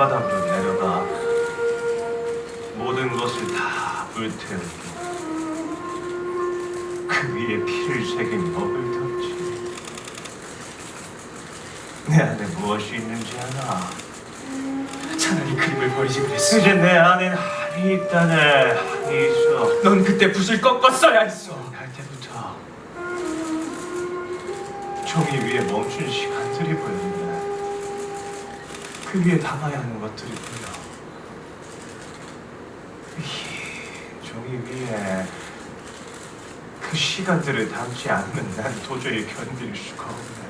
밑바닥으로 내려가 모든 것을 다 불태우고 그 위에 피를 새긴 먹을 덮지 내 안에 무엇이 있는지 알아 차라리 그림을 버리지 그랬어. 이제 내 안엔 한이 있다네. 한이 있어. 넌 그때 붓을 꺾었어야 했어. 할 때부터 종이 위에 멈춘 시간들이 보였는 위에 담아야 하는 것들이 보여 이 종이 위에 그 시간들을 담지 않으면 난 도저히 견딜 수가 없네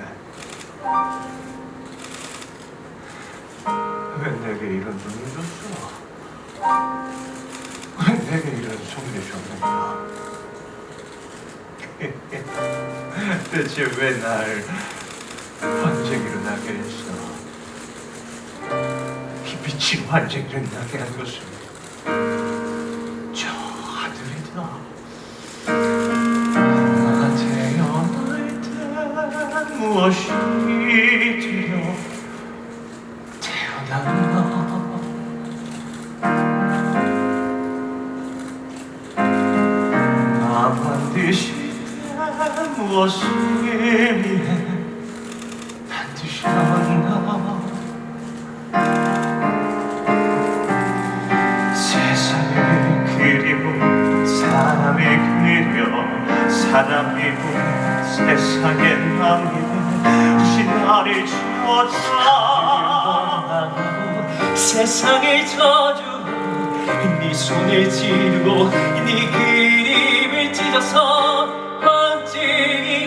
왜 내게 이런 눈을 줬어? 왜 내게 이런 손을 줬는가? 대체 왜날 환쟁이로 나게 했어? 이 미친 환쟁이로 나게 한 것은 저 하늘이다. 나 태어날 때 무엇이 두려 태어났나? 나 반드시 무엇을 위해 사람이고 세상에 남기는 혹시 나를 지워줘 세상을 저주고 네 손을 찌르고 네 그림을 찢어서 낳고 황증이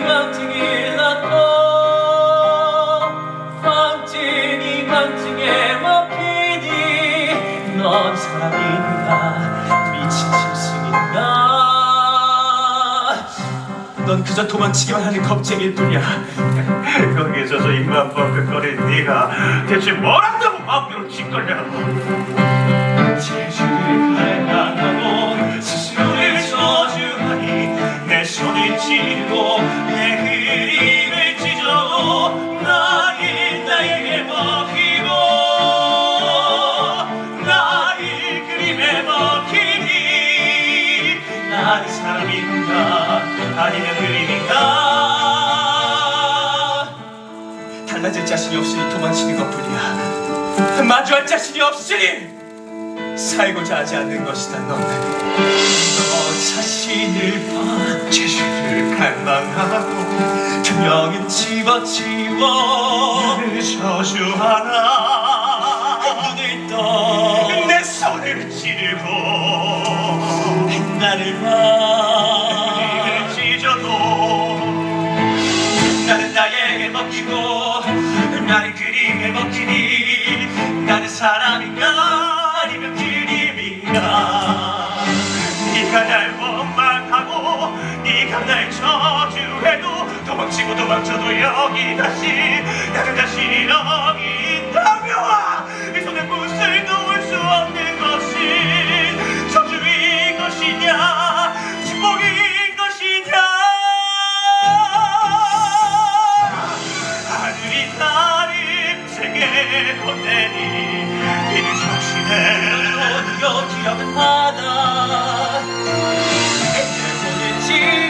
그저 도망치기만 하는 겁쟁이일 뿐이야. 거기에 서서 입만 뻥긋거린 네가 대체 뭘 한다고 마음대로 짓거냐고 재주를 발각하고 스스로를 저주하니 내 손을 찌르고 내 아니면 그림인가 달라질 자신이 없으니 도망치는 것뿐이야. 마주할 자신이 없으니 살고자 하지 않는 것이다 너는 너 자신을 봐. 재주를 갈망하고 투명은 집어치워. 나를 저주하나 눈을 떠. 내 손을 찌르고. 나를 봐 먹히고 나는 그림에 먹히니 나는 사람인가 아니면 그림인가? 네가 날 원망하고 네가 날 저주해도 도망치고 도망쳐도 여기 다시 나는 다시 여기 있다며 이 손에 붓을 놓을 수 없는 것이 세게 보내니 이를 적시네 오히려 기억은 하다 내 손을 찍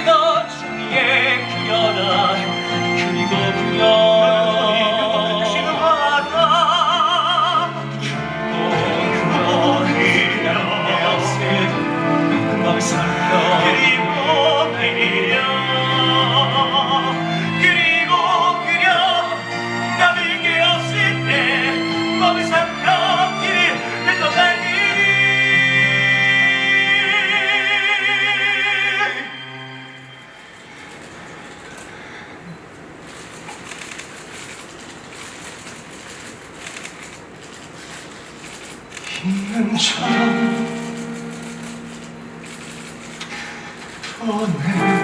힘처럼 보내